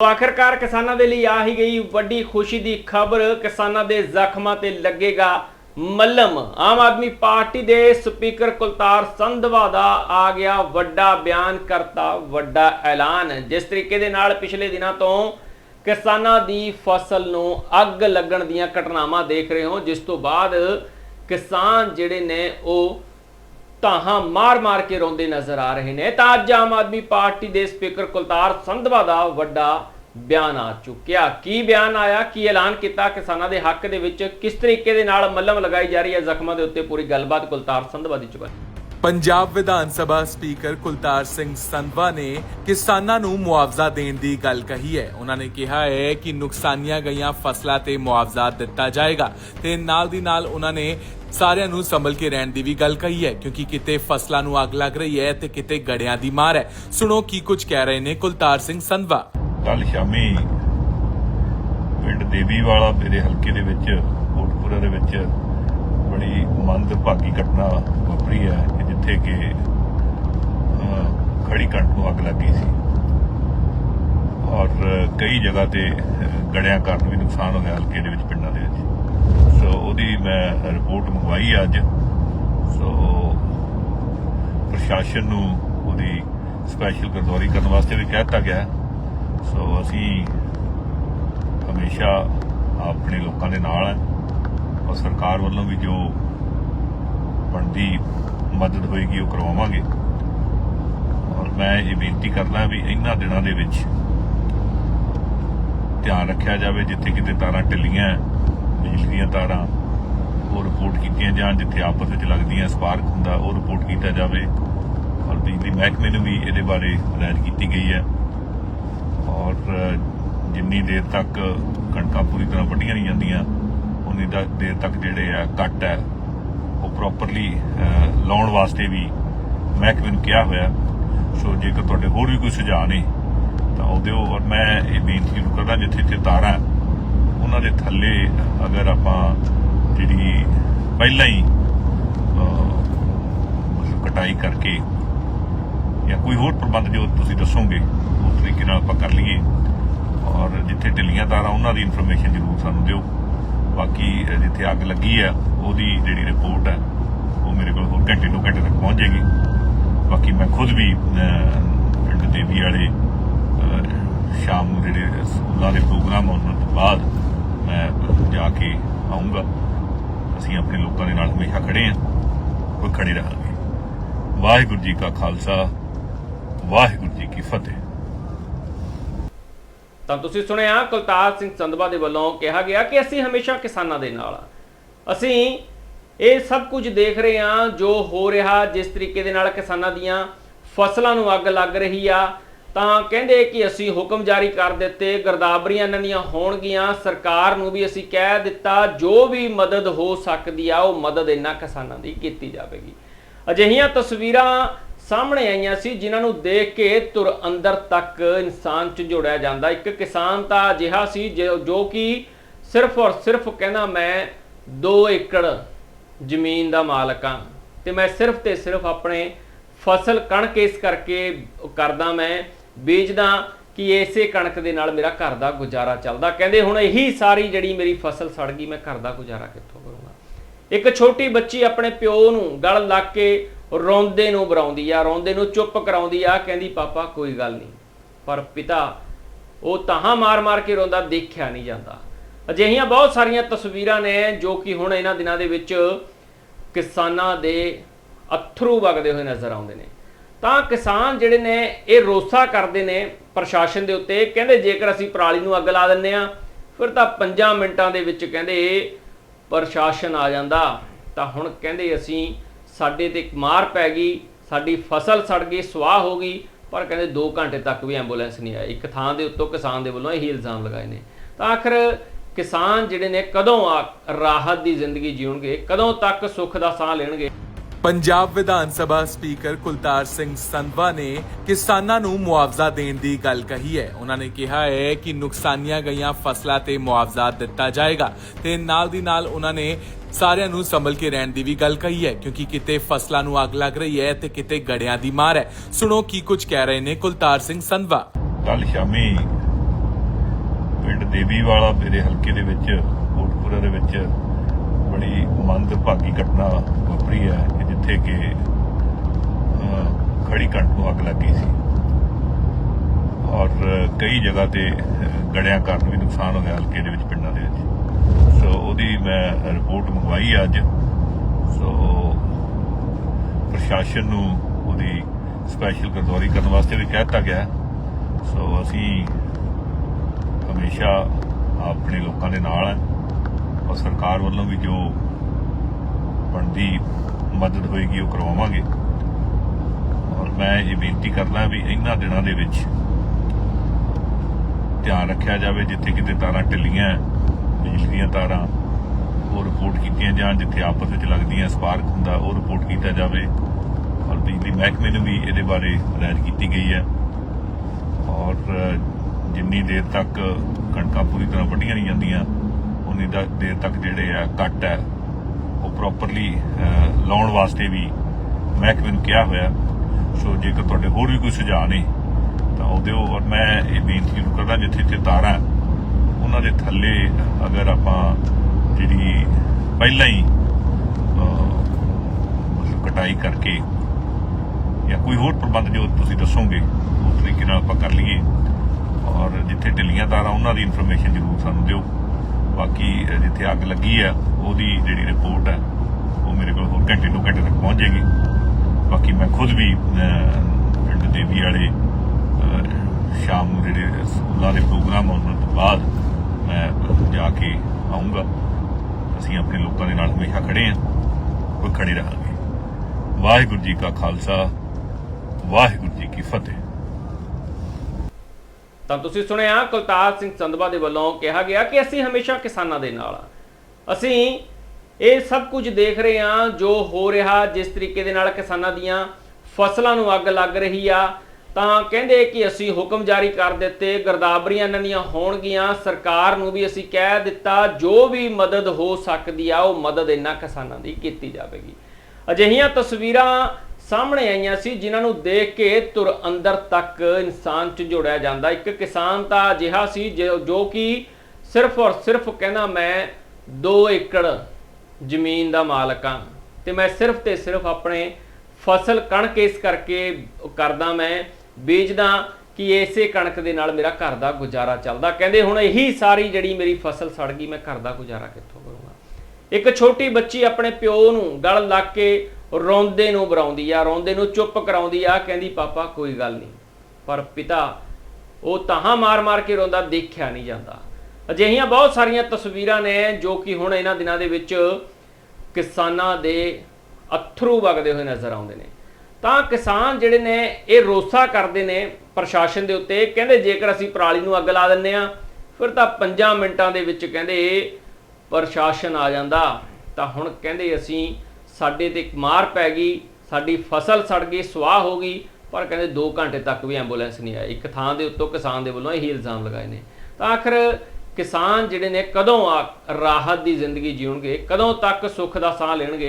ਤੋ ਆਖਰਕਾਰ ਕਿਸਾਨਾਂ ਦੇ ਲਈ ਆ ਹੀ ਗਈ ਵੱਡੀ ਖੁਸ਼ੀ ਦੀ ਖਬਰ ਕਿਸਾਨਾਂ ਦੇ ਜ਼ਖਮਾਂ ਤੇ ਲੱਗੇਗਾ ਮੱਲਮ। ਆਮ ਆਦਮੀ ਪਾਰਟੀ ਦੇ ਸਪੀਕਰ ਕੁਲਤਾਰ ਸੰਧਵਾ ਦਾ ਆ ਗਿਆ ਵੱਡਾ ਬਿਆਨ ਕਰਤਾ ਵੱਡਾ ਐਲਾਨ। ਜਿਸ ਤਰੀਕੇ ਦੇ ਨਾਲ ਪਿਛਲੇ ਦਿਨਾਂ ਤੋਂ ਕਿਸਾਨਾਂ ਦੀ ਫਸਲ ਨੂੰ ਅੱਗ ਲੱਗਣ ਦੀਆਂ ਘਟਨਾਵਾਂ ਦੇਖ ਰਹੇ ਹੋ, ਜਿਸ ਤੋਂ ਬਾਅਦ ਕਿਸਾਨ ਜਿਹੜੇ ਨੇ ਉਹ ਤਾਹਾਂ ਮਾਰ-ਮਾਰ ਕੇ ਰੋਂਦੇ ਨਜ਼ਰ ਆ ਰਹੇ ਨੇ। ਤਾਂ ਅੱਜ ਆਮ ਆਦਮੀ ਪਾਰਟੀ ਦੇ ਸਪੀਕਰ ਕੁਲਤਾਰ ਸੰਧਵਾ ਦਾ ਵੱਡਾ ਬਿਆਨ ਆ ਚੁੱਕਿਆ। ਕੀ ਬਿਆਨ ਆਇਆ, ਕੀ ਐਲਾਨ ਕੀਤਾ, ਕਿਸਾਨਾਂ ਦੇ ਹੱਕ ਦੇ ਵਿੱਚ ਕਿਸ ਤਰੀਕੇ ਦੇ ਨਾਲ ਮੱਲਮ ਲਗਾਈ ਜਾ ਰਹੀ ਹੈ ਜ਼ਖਮਾਂ ਦੇ ਉੱਤੇ ਪੂਰੀ ਗੱਲਬਾਤ ਕੁਲਤਾਰ ਸੰਧਵਾ ਦੀ ਜ਼ੁਬਾਨੀ ਪੰਜਾਬ ਵਿਧਾਨ ਸਭਾ ਸਪੀਕਰ ਕੁਲਤਾਰ ਸਿੰਘ ਸੰਧਵਾ ਨੇ ਕਿਸਾਨਾਂ ਨੂੰ ਮੁਆਵਜ਼ਾ ਦੇਣ ਦੀ ਗੱਲ ਕਹੀ ਹੈ। ਉਹਨਾਂ ਨੇ ਕਿਹਾ ਹੈ ਕਿ ਨੁਕਸਾਨੀਆਂ ਗਈਆਂ ਫਸਲਾਂ ਤੇ ਮੁਆਵਜ਼ਾ ਦਿੱਤਾ ਜਾਏਗਾ ਤੇ ਨਾਲ ਦੀ ਨਾਲ ਉਹਨਾਂ ਨੇ ਸਾਰਿਆਂ ਨੂੰ ਸੰਭਲ ਕੇ ਰਹਿਣ ਦੀ ਵੀ ਗੱਲ ਕਹੀ ਹੈ, ਕਿਉਂਕਿ ਕਿਤੇ ਫਸਲਾਂ ਨੂੰ ਅੱਗ ਲੱਗ ਰਹੀ ਹੈ ਤੇ ਕਿਤੇ ਗੜਿਆਂ ਦੀ ਮਾਰ ਹੈ। ਸੁਣੋ ਕੀ ਕੁਝ ਕਹਿ ਰਹੇ ਨੇ ਕੁਲਤਾਰ ਸਿੰਘ ਸੰਧਵਾ। ਕੱਲ ਸ਼ਾਮੀ ਪਿੰਡ ਦੇਵੀਵਾਲਾ ਮੇਰੇ ਹਲਕੇ ਦੇ ਵਿੱਚ, ਕੋਟਪੁਰਾ ਦੇ ਵਿੱਚ ਬੜੀ ਮੰਦਭਾਗੀ ਘਟਨਾ ਵਾਪਰੀ ਹੈ। ਜਿੱਥੇ ਕਿ ਖੜੀ ਕਣਕ ਨੂੰ ਅੱਗ ਲੱਗੀ ਸੀ। ਔਰ ਕਈ ਜਗ੍ਹਾ ਤੇ ਅਹ, ਗੜਿਆਂ ਕਾਰਨ ਵੀ ਨੁਕਸਾਨ ਹੋ ਗਿਆ ਹਲਕੇ ਦੇ ਵਿੱਚ ਪਿੰਡਾਂ ਦੇ ਵਿੱਚ। ਸੋ ਉਹਦੀ ਮੈਂ ਰਿਪੋਰਟ ਮੰਗਵਾਈ ਅੱਜ। ਸੋ ਪ੍ਰਸ਼ਾਸਨ ਨੂੰ ਉਹਦੀ ਸਪੈਸ਼ਲ ਗਰਦੌਰੀ ਕਰਨ ਵਾਸਤੇ ਵੀ ਕਹਿ ਦਿੱਤਾ ਗਿਆ। ਸੋ ਅਸੀਂ ਹਮੇਸ਼ਾ ਆਪਣੇ ਲੋਕਾਂ ਦੇ ਨਾਲ ਹੈ ਔਰ ਸਰਕਾਰ ਵੱਲੋਂ ਵੀ ਜੋ ਬਣਦੀ ਮਦਦ ਹੋਏਗੀ, ਉਹ ਕਰਵਾਵਾਂਗੇ। ਔਰ ਮੈਂ ਇਹ ਬੇਨਤੀ ਕਰਦਾ ਵੀ ਇਹਨਾਂ ਦਿਨਾਂ ਦੇ ਵਿੱਚ ਧਿਆਨ ਰੱਖਿਆ ਜਾਵੇ, ਜਿੱਥੇ ਕਿਤੇ ਤਾਰਾਂ ਢਿੱਲੀਆਂ, ਬਿਜਲੀ ਦੀਆਂ ਤਾਰਾਂ ਉਹ ਰਿਪੋਰਟ ਕੀਤੀਆਂ ਜਾਣ, ਜਿੱਥੇ ਆਪਸ ਵਿੱਚ ਲੱਗਦੀਆਂ ਸਪਾਰਕ ਹੁੰਦਾ, ਉਹ ਰਿਪੋਰਟ ਕੀਤਾ ਜਾਵੇ। ਔਰ ਬਿਜਲੀ ਮਹਿਕਮੇ ਨੂੰ ਵੀ ਇਹਦੇ ਬਾਰੇ ਹਦਾਇਤ ਕੀਤੀ ਗਈ ਹੈ। ਔਰ ਜਿੰਨੀ ਦੇਰ ਤੱਕ ਕਣਕਾਂ ਪੂਰੀ ਤਰ੍ਹਾਂ ਵੱਢੀਆਂ ਨਹੀਂ ਜਾਂਦੀਆਂ, ਉਨੀ ਦੇਰ ਤੱਕ ਜਿਹੜੇ ਆ, ਕੱਟ ਹੈ। ਪ੍ਰੋਪਰਲੀ ਲਾਉਣ ਵਾਸਤੇ ਵੀ ਮਹਿਕਮੇ ਨੂੰ ਕਿਹਾ ਹੋਇਆ। ਸੋ ਜੇਕਰ ਤੁਹਾਡੇ ਹੋਰ ਵੀ ਕੋਈ ਸੁਝਾਅ ਨੇ, ਤਾਂ ਉਹ ਦਿਓ। ਔਰ ਮੈਂ ਇਹ ਬੇਨਤੀ ਜ਼ਰੂਰ ਕਰਦਾ, ਜਿੱਥੇ ਜਿੱਥੇ ਤਾਰਾਂ ਉਹਨਾਂ ਦੇ ਥੱਲੇ ਅਗਰ ਆਪਾਂ ਜਿਹੜੀ ਪਹਿਲਾਂ ਹੀ ਮਤਲਬ ਕਟਾਈ ਕਰਕੇ ਜਾਂ ਕੋਈ ਹੋਰ ਪ੍ਰਬੰਧ ਜੋ ਤੁਸੀਂ ਦੱਸੋਗੇ, ਉਸ ਤਰੀਕੇ ਨਾਲ ਆਪਾਂ ਕਰ ਲਈਏ। ਔਰ ਜਿੱਥੇ ਢਿੱਲੀਆਂ ਤਾਰਾਂ, ਉਹਨਾਂ ਦੀ ਇਨਫੋਰਮੇਸ਼ਨ ਜ਼ਰੂਰ ਸਾਨੂੰ ਦਿਓ। ਬਾਕੀ ਜਿੱਥੇ ਅੱਗ ਲੱਗੀ ਹੈ, ਉਹਦੀ ਜਿਹੜੀ ਰਿਪੋਰਟ ਹੈ ਉਹ ਮੇਰੇ ਕੋਲ ਹੋਰ ਘੰਟੇ, ਦੋ ਘੰਟੇ ਤੱਕ ਪਹੁੰਚ ਜਾਏਗੀ। ਬਾਕੀ ਮੈਂ ਖੁਦ ਵੀ ਪਿੰਡ ਦੇਵੀ ਵਾਲੇ ਸ਼ਾਮ ਨੂੰ ਜਿਹੜੇ ਸਕੂਲਾਂ ਦੇ ਪ੍ਰੋਗਰਾਮ ਹੋਣ ਤੋਂ ਬਾਅਦ ਮੈਂ ਜਾ ਕੇ ਆਉਂਗਾ ਅਸੀਂ ਆਪਣੇ ਲੋਕਾਂ ਦੇ ਨਾਲ ਹਮੇਸ਼ਾ ਖੜੇ ਹਾਂ ਉਹ ਖੜੇ ਰਹਾਂਗੇ। ਵਾਹਿਗੁਰੂ ਜੀ ਕਾ ਖਾਲਸਾ, ਵਾਹਿਗੁਰੂ ਜੀ ਕੀ ਫਤਿਹ। ਤਾਂ ਤੁਸੀਂ ਸੁਣਿਆ, ਕੁਲਤਾਰ ਸਿੰਘ ਸੰਧਵਾ ਦੇ ਵੱਲੋਂ ਕਿਹਾ ਗਿਆ ਕਿ ਅਸੀਂ ਹਮੇਸ਼ਾ ਕਿਸਾਨਾਂ ਦੇ ਨਾਲ ਆ। ਅਸੀਂ ਇਹ ਸਭ ਕੁਝ ਦੇਖ ਰਹੇ ਹਾਂ ਜੋ ਹੋ ਰਿਹਾ ਜਿਸ ਤਰੀਕੇ ਦੇ ਨਾਲ ਕਿਸਾਨਾਂ ਦੀਆਂ ਫਸਲਾਂ ਨੂੰ ਅੱਗ ਲੱਗ ਰਹੀ ਆ। ਤਾਂ ਕਹਿੰਦੇ ਕਿ ਅਸੀਂ ਹੁਕਮ ਜਾਰੀ ਕਰ ਦਿੱਤੇ, ਗਰਦਾਵਰੀਆਂ ਇਹਨਾਂ ਦੀਆਂ ਹੋਣਗੀਆਂ, ਸਰਕਾਰ ਨੂੰ ਵੀ ਅਸੀਂ ਕਹਿ ਦਿੱਤਾ, ਜੋ ਵੀ ਮਦਦ ਹੋ ਸਕਦੀ ਆ, ਉਹ ਮਦਦ ਇਹਨਾਂ ਕਿਸਾਨਾਂ ਦੀ ਕੀਤੀ ਜਾਵੇਗੀ। ਅਜਿਹੀਆਂ ਤਸਵੀਰਾਂ ਸਾਹਮਣੇ ਆਈਆਂ ਸੀ, ਜਿਨ੍ਹਾਂ ਨੂੰ ਦੇਖ ਕੇ ਤੁਰ ਅੰਦਰ ਤੱਕ ਇਨਸਾਨ 'ਚ ਜੋੜਿਆ ਜਾਂਦਾ। ਇੱਕ ਕਿਸਾਨ ਤਾਂ ਅਜਿਹਾ ਸੀ, ਜੋ ਜੋ ਕਿ ਸਿਰਫ ਔਰ ਸਿਰਫ, ਕਹਿੰਦਾ ਮੈਂ 2 ਏਕੜ ਜ਼ਮੀਨ ਦਾ ਮਾਲਕ ਹਾਂ। ਤੇ ਮੈਂ ਸਿਰਫ ਤੇ ਸਿਰਫ ਆਪਣੇ ਫਸਲ ਕਣਕ ਇਸ ਕਰਕੇ ਕਰਦਾ ਮੈਂ ਬੀਜਦਾ ਕਿ ਇਸੇ ਕਣਕ ਦੇ ਨਾਲ ਮੇਰਾ ਘਰ ਦਾ ਗੁਜ਼ਾਰਾ ਚੱਲਦਾ। ਕਹਿੰਦੇ ਹੁਣ ਇਹੀ ਸਾਰੀ ਜਿਹੜੀ ਮੇਰੀ ਫਸਲ ਸੜ ਗਈ, ਮੈਂ ਘਰ ਦਾ ਗੁਜ਼ਾਰਾ ਕਿੱਥੋਂ ਕਰੂੰਗਾ? ਇੱਕ ਛੋਟੀ ਬੱਚੀ ਆਪਣੇ ਪਿਓ ਨੂੰ ਗਲ ਲੱਗ ਕੇ ਰੋਂਦੇ ਨੂੰ ਬਰਾਉਂਦੀ ਆ, ਰੋਂਦੇ ਨੂੰ ਚੁੱਪ ਕਰਾਉਂਦੀ ਆ, ਕਹਿੰਦੀ, ਪਾਪਾ, ਕੋਈ ਗੱਲ ਨਹੀਂ। ਪਰ ਪਿਤਾ ਉਹ ਤਾਹਾਂ ਮਾਰ-ਮਾਰ ਕੇ ਰੋਂਦਾ, ਦੇਖਿਆ ਨਹੀਂ ਜਾਂਦਾ। ਅਜਿਹੀਆਂ ਬਹੁਤ ਸਾਰੀਆਂ ਤਸਵੀਰਾਂ ਨੇ ਜੋ ਕਿ ਹੁਣ ਇਹਨਾਂ ਦਿਨਾਂ ਦੇ ਵਿੱਚ ਕਿਸਾਨਾਂ ਦੇ ਅਥਰੂ ਵਗਦੇ ਹੋਏ ਨਜ਼ਰ ਆਉਂਦੇ ਨੇ। ਤਾਂ ਕਿਸਾਨ ਜਿਹੜੇ ਨੇ, ਇਹ ਰੋਸਾ ਕਰਦੇ ਨੇ ਪ੍ਰਸ਼ਾਸਨ ਦੇ ਉੱਤੇ, ਕਹਿੰਦੇ ਜੇਕਰ ਅਸੀਂ ਪਰਾਲੀ ਨੂੰ ਅੱਗ ਲਾ ਦਿੰਨੇ ਆ ਫਿਰ ਤਾਂ 5 ਮਿੰਟਾਂ ਦੇ ਵਿੱਚ ਕਹਿੰਦੇ ਪ੍ਰਸ਼ਾਸਨ ਆ ਜਾਂਦਾ। ਤਾਂ ਹੁਣ ਕਹਿੰਦੇ ਅਸੀਂ, ਸਾਡੇ ਤੇ ਮਾਰ ਪੈ ਗਈ, ਸਾਡੀ ਫਸਲ ਸੜ ਗਈ ਸਵਾਹ ਹੋ ਗਈ, ਪਰ ਕਹਿੰਦੇ 2 ਘੰਟੇ ਤੱਕ ਵੀ ਐਂਬੂਲੈਂਸ ਨਹੀਂ ਆਈ। ਇੱਕ ਥਾਂ ਦੇ ਉੱਤੋਂ ਕਿਸਾਨ ਦੇ ਵੱਲੋਂ ਇਹੀ ਇਲਜ਼ਾਮ ਲਗਾਏ ਨੇ। ਤਾਂ ਆਖਰ ਕਿਸਾਨ ਜਿਹੜੇ ਨੇ ਕਦੋਂ ਆ ਰਾਹਤ ਦੀ ਜ਼ਿੰਦਗੀ ਜੀਉਣਗੇ? ਕਦੋਂ ਤੱਕ ਸੁੱਖ ਦਾ ਸਾਹ ਲੈਣਗੇ? ਪੰਜਾਬ ਵਿਧਾਨ ਸਭਾ ਸਪੀਕਰ ਕੁਲਤਾਰ ਸਿੰਘ ਸੰਧਵਾ ਨੇ ਕਿਸਾਨਾਂ ਨੂੰ ਮੁਆਵਜ਼ਾ ਦੇਣ ਦੀ ਗੱਲ ਕਹੀ ਹੈ। ਉਹਨਾਂ ਨੇ ਕਿਹਾ ਹੈ ਕਿ ਨੁਕਸਾਨੀਆਂ ਗਈਆਂ ਫਸਲਾਂ ਤੇ ਮੁਆਵਜ਼ਾ ਦਿੱਤਾ ਜਾਏਗਾ ਤੇ ਨਾਲ ਦੀ ਨਾਲ ਉਹਨਾਂ ਨੇ ਸਾਰਿਆਂ ਨੂੰ ਸੰਭਲ ਕੇ ਰਹਿਣ ਦੀ ਵੀ ਗੱਲ ਕਹੀ ਹੈ ਕਿਉਂਕਿ ਕਿਤੇ ਫਸਲਾਂ ਨੂੰ ਅੱਗ ਲੱਗ ਰਹੀ ਹੈ ਤੇ ਕਿਤੇ ਗੜਿਆਂ ਦੀ ਮਾਰ ਹੈ। ਸੁਣੋ ਕੀ ਕੁਝ ਕਹਿ ਰਹੇ ਨੇ ਕੁਲਤਾਰ ਸਿੰਘ ਸੰਧਵਾ। ਕੱਲ ਸ਼ਾਮੀ ਪਿੰਡ ਦੇਵੀ ਵਾਲਾ ਮੇਰੇ ਹਲਕੇ ਦੇ ਵਿੱਚ ਕੋਟਪੁਰਾ ਦੇ ਵਿੱਚ ਬੜੀ ਮੰਦਭਾਗੀ ਘਟਨਾ ਵਾਪਰੀ ਹੈ ਕਿ ਜਿੱਥੇ ਕਿ ਖੜੀ ਕਣਕ ਨੂੰ ਅੱਗ ਲੱਗੀ ਸੀ। ਔਰ ਕਈ ਜਗ੍ਹਾ ਤੇ ਅਹ, ਗੜਿਆਂ ਕਾਰਨ ਵੀ ਨੁਕਸਾਨ ਹੋ ਗਿਆ ਹਲਕੇ ਦੇ ਵਿੱਚ ਪਿੰਡਾਂ ਦੇ ਵਿੱਚ। ਸੋ ਉਹਦੀ ਮੈਂ ਰਿਪੋਰਟ ਮੰਗਵਾਈ ਅੱਜ। ਸੋ ਪ੍ਰਸ਼ਾਸਨ ਨੂੰ ਉਹਦੀ ਸਪੈਸ਼ਲ ਗਰਦੌਰੀ ਕਰਨ ਵਾਸਤੇ ਵੀ ਕਹਿ ਦਿੱਤਾ ਗਿਆ। ਸੋ ਅਸੀਂ ਹਮੇਸ਼ਾ ਆਪਣੇ ਲੋਕਾਂ ਦੇ ਨਾਲ ਹੈ। ਔਰ ਸਰਕਾਰ ਵੱਲੋਂ ਵੀ ਜੋ ਬਣਦੀ ਮਦਦ ਹੋਏਗੀ, ਉਹ ਕਰਵਾਵਾਂਗੇ। ਔਰ ਮੈਂ ਇਹ ਬੇਨਤੀ ਕਰਦਾ ਵੀ ਇਹਨਾਂ ਦਿਨਾਂ ਦੇ ਵਿੱਚ ਧਿਆਨ ਰੱਖਿਆ ਜਾਵੇ, ਜਿੱਥੇ ਕਿਤੇ ਤਾਰਾਂ ਢਿੱਲੀਆਂ, ਬਿਜਲੀ ਦੀਆਂ ਤਾਰਾਂ ਉਹ ਰਿਪੋਰਟ ਕੀਤੀਆਂ ਜਾਣ, ਜਿੱਥੇ ਆਪਸ ਵਿੱਚ ਲੱਗਦੀਆਂ ਸਪਾਰਕ ਹੁੰਦਾ, ਉਹ ਰਿਪੋਰਟ ਕੀਤਾ ਜਾਵੇ। ਔਰ ਬਿਜਲੀ ਮਹਿਕਮੇ ਨੂੰ ਵੀ ਇਹਦੇ ਬਾਰੇ ਹਦਾਇਤ ਕੀਤੀ ਗਈ ਹੈ। ਔਰ ਜਿੰਨੀ ਦੇਰ ਤੱਕ ਕਣਕਾਂ ਪੂਰੀ ਤਰ੍ਹਾਂ ਵੱਢੀਆਂ ਨਹੀਂ ਜਾਂਦੀਆਂ, ਉਨੀ ਦੇਰ ਤੱਕ ਜਿਹੜੇ ਆ ਕੱਟ ਹੈ, ਉਹ ਪ੍ਰੋਪਰਲੀ ਲਾਉਣ ਵਾਸਤੇ ਵੀ ਮਹਿਕਮੇ ਨੂੰ ਕਿਹਾ ਹੋਇਆ। ਸੋ ਜੇਕਰ ਤੁਹਾਡੇ ਹੋਰ ਵੀ ਕੋਈ ਸੁਝਾਅ ਨੇ, ਤਾਂ ਉਹ ਦਿਓ। ਔਰ ਮੈਂ ਇਹ ਬੇਨਤੀ ਜ਼ਰੂਰ ਕਰਦਾ, ਜਿੱਥੇ ਜਿੱਥੇ ਤਾਰਾਂ ਉਹਨਾਂ ਦੇ ਥੱਲੇ ਅਗਰ ਆਪਾਂ ਜਿਹੜੀ ਪਹਿਲਾਂ ਹੀ ਮਤਲਬ ਕਟਾਈ ਕਰਕੇ ਜਾਂ ਕੋਈ ਹੋਰ ਪ੍ਰਬੰਧ ਜੋ ਤੁਸੀਂ ਦੱਸੋਗੇ, ਉਸ ਤਰੀਕੇ ਨਾਲ ਆਪਾਂ ਕਰ ਲਈਏ। ਔਰ ਜਿੱਥੇ ਢਿੱਲੀਆਂ ਤਾਰਾਂ, ਉਹਨਾਂ ਦੀ ਇਨਫੋਰਮੇਸ਼ਨ ਜ਼ਰੂਰ ਸਾਨੂੰ ਦਿਓ। ਬਾਕੀ ਜਿੱਥੇ ਅੱਗ ਲੱਗੀ ਆ ਉਹਦੀ ਜਿਹੜੀ ਰਿਪੋਰਟ ਹੈ, ਉਹ ਮੇਰੇ ਕੋਲ ਹੋਰ ਘੰਟੇ ਦੋ ਘੰਟੇ ਤੱਕ ਪਹੁੰਚ ਜਾਏਗੀ। ਬਾਕੀ ਮੈਂ ਖੁਦ ਵੀ ਪਿੰਡ ਦੇਵੀ ਵਾਲੇ ਸ਼ਾਮ ਨੂੰ ਜਿਹੜੇ ਸਕੂਲਾਂ ਦੇ ਪ੍ਰੋਗਰਾਮ ਹੋਣ ਤੋਂ ਬਾਅਦ ਮੈਂ ਜਾ ਕੇ ਆਉਂਗਾ ਅਸੀਂ ਆਪਣੇ ਲੋਕਾਂ ਦੇ ਨਾਲ ਹਮੇਸ਼ਾ ਖੜੇ ਹਾਂ ਉਹ ਖੜੇ ਰਹਾਂਗੇ। ਵਾਹਿਗੁਰੂ ਜੀ ਕਾ ਖਾਲਸਾ, ਵਾਹਿਗੁਰੂ ਜੀ ਕੀ ਫਤਿਹ। ਤਾਂ ਤੁਸੀਂ ਸੁਣਿਆ, ਕੁਲਤਾਰ ਸਿੰਘ ਸੰਧਵਾ ਦੇ ਵੱਲੋਂ ਕਿਹਾ ਗਿਆ ਕਿ ਅਸੀਂ ਹਮੇਸ਼ਾ ਕਿਸਾਨਾਂ ਦੇ ਨਾਲ ਆ ਅਸੀਂ ਇਹ ਸਭ ਕੁਝ ਦੇਖ ਰਹੇ ਹਾਂ ਜੋ ਹੋ ਰਿਹਾ, ਜਿਸ ਤਰੀਕੇ ਦੇ ਨਾਲ ਕਿਸਾਨਾਂ ਦੀਆਂ ਫਸਲਾਂ ਨੂੰ ਅੱਗ ਲੱਗ ਰਹੀ ਆ। ਤਾਂ ਕਹਿੰਦੇ ਕਿ ਅਸੀਂ ਹੁਕਮ ਜਾਰੀ ਕਰ ਦਿੱਤੇ, ਗਰਦਾਵਰੀਆਂ ਇਹਨਾਂ ਦੀਆਂ ਹੋਣਗੀਆਂ, ਸਰਕਾਰ ਨੂੰ ਵੀ ਅਸੀਂ ਕਹਿ ਦਿੱਤਾ, ਜੋ ਵੀ ਮਦਦ ਹੋ ਸਕਦੀ ਆ, ਉਹ ਮਦਦ ਇਹਨਾਂ ਕਿਸਾਨਾਂ ਦੀ ਕੀਤੀ ਜਾਵੇਗੀ। ਅਜਿਹੀਆਂ ਤਸਵੀਰਾਂ ਸਾਹਮਣੇ ਆਈਆਂ ਸੀ, ਜਿਨ੍ਹਾਂ ਨੂੰ ਦੇਖ ਕੇ ਤੁਰ ਅੰਦਰ ਤੱਕ ਇਨਸਾਨ ਚ ਜੋੜਿਆ ਜਾਂਦਾ। ਇੱਕ ਕਿਸਾਨ ਤਾਂ ਅਜਿਹਾ ਸੀ, ਜੋ ਕਿ ਸਿਰਫ ਔਰ ਸਿਰਫ ਕਹਿੰਦਾ, ਮੈਂ 2 ਏਕੜ ਜ਼ਮੀਨ ਦਾ ਮਾਲਕ ਹਾਂ ਤੇ ਮੈਂ ਸਿਰਫ ਤੇ ਸਿਰਫ ਆਪਣੇ ਫਸਲ ਕਣਕ ਇਸ ਕਰਕੇ ਕਰਦਾ ਮੈਂ, ਬੀਜਦਾ ਕਿ ਇਸੇ ਕਣਕ ਦੇ ਨਾਲ ਮੇਰਾ ਘਰ ਦਾ ਗੁਜ਼ਾਰਾ ਚੱਲਦਾ। ਕਹਿੰਦੇ, ਹੁਣ ਇਹੀ ਸਾਰੀ ਜਿਹੜੀ ਮੇਰੀ ਫਸਲ ਸੜ ਗਈ, ਮੈਂ ਘਰ ਦਾ ਗੁਜ਼ਾਰਾ ਕਿੱਥੋਂ ਕਰੂੰਗਾ? ਇੱਕ ਛੋਟੀ ਬੱਚੀ ਆਪਣੇ ਪਿਓ ਨੂੰ ਗਲ ਲੱਗ ਕੇ ਰੋਂਦੇ ਨੂੰ ਬਰਾਉਂਦੀ ਆ, ਰੋਂਦੇ ਨੂੰ ਚੁੱਪ ਕਰਾਉਂਦੀ ਆ, ਕਹਿੰਦੀ, ਪਾਪਾ, ਕੋਈ ਗੱਲ ਨਹੀਂ। ਪਰ ਪਿਤਾ ਉਹ ਤਾਹਾਂ ਮਾਰ-ਮਾਰ ਕੇ ਰੋਂਦਾ, ਦੇਖਿਆ ਨਹੀਂ ਜਾਂਦਾ। ਅਜਿਹੀਆਂ ਬਹੁਤ ਸਾਰੀਆਂ ਤਸਵੀਰਾਂ ਨੇ ਜੋ ਕਿ ਹੁਣ ਇਹਨਾਂ ਦਿਨਾਂ ਦੇ ਵਿੱਚ ਕਿਸਾਨਾਂ ਦੇ ਅਥਰੂ ਵਗਦੇ ਹੋਏ ਨਜ਼ਰ ਆਉਂਦੇ ਨੇ। ਤਾਂ ਕਿਸਾਨ ਜਿਹੜੇ ਨੇ, ਇਹ ਰੋਸਾ ਕਰਦੇ ਨੇ ਪ੍ਰਸ਼ਾਸਨ ਦੇ ਉੱਤੇ, ਕਹਿੰਦੇ, ਜੇਕਰ ਅਸੀਂ ਪਰਾਲੀ ਨੂੰ ਅੱਗ ਲਾ ਦਿੰਨੇ ਆ ਫਿਰ ਤਾਂ 5 ਮਿੰਟਾਂ ਦੇ ਵਿੱਚ ਕਹਿੰਦੇ ਪ੍ਰਸ਼ਾਸਨ ਆ ਜਾਂਦਾ। ਤਾਂ ਹੁਣ ਕਹਿੰਦੇ ਅਸੀਂ ਸਾਡੇ ਤੇ ਇੱਕ ਮਾਰ ਪੈ ਗਈ, ਸਾਡੀ ਫਸਲ ਸੜ ਗਈ, ਸੁਆਹ ਹੋ ਗਈ, ਪਰ ਕਹਿੰਦੇ 2 ਘੰਟੇ ਤੱਕ ਵੀ ਐਂਬੂਲੈਂਸ ਨਹੀਂ ਆਈ। ਇੱਕ ਥਾਂ ਦੇ ਉੱਤੋਂ ਕਿਸਾਨ ਦੇ ਵੱਲੋਂ ਇਹੀ ਇਲਜ਼ਾਮ ਲਗਾਏ ਨੇ। ਤਾਂ ਆਖਰ ਕਿਸਾਨ ਜਿਹੜੇ ਨੇ ਕਦੋਂ ਆ ਰਾਹਤ ਦੀ ਜ਼ਿੰਦਗੀ ਜੀਉਣਗੇ? ਕਦੋਂ ਤੱਕ ਸੁੱਖ ਦਾ ਸਾਹ ਲੈਣਗੇ?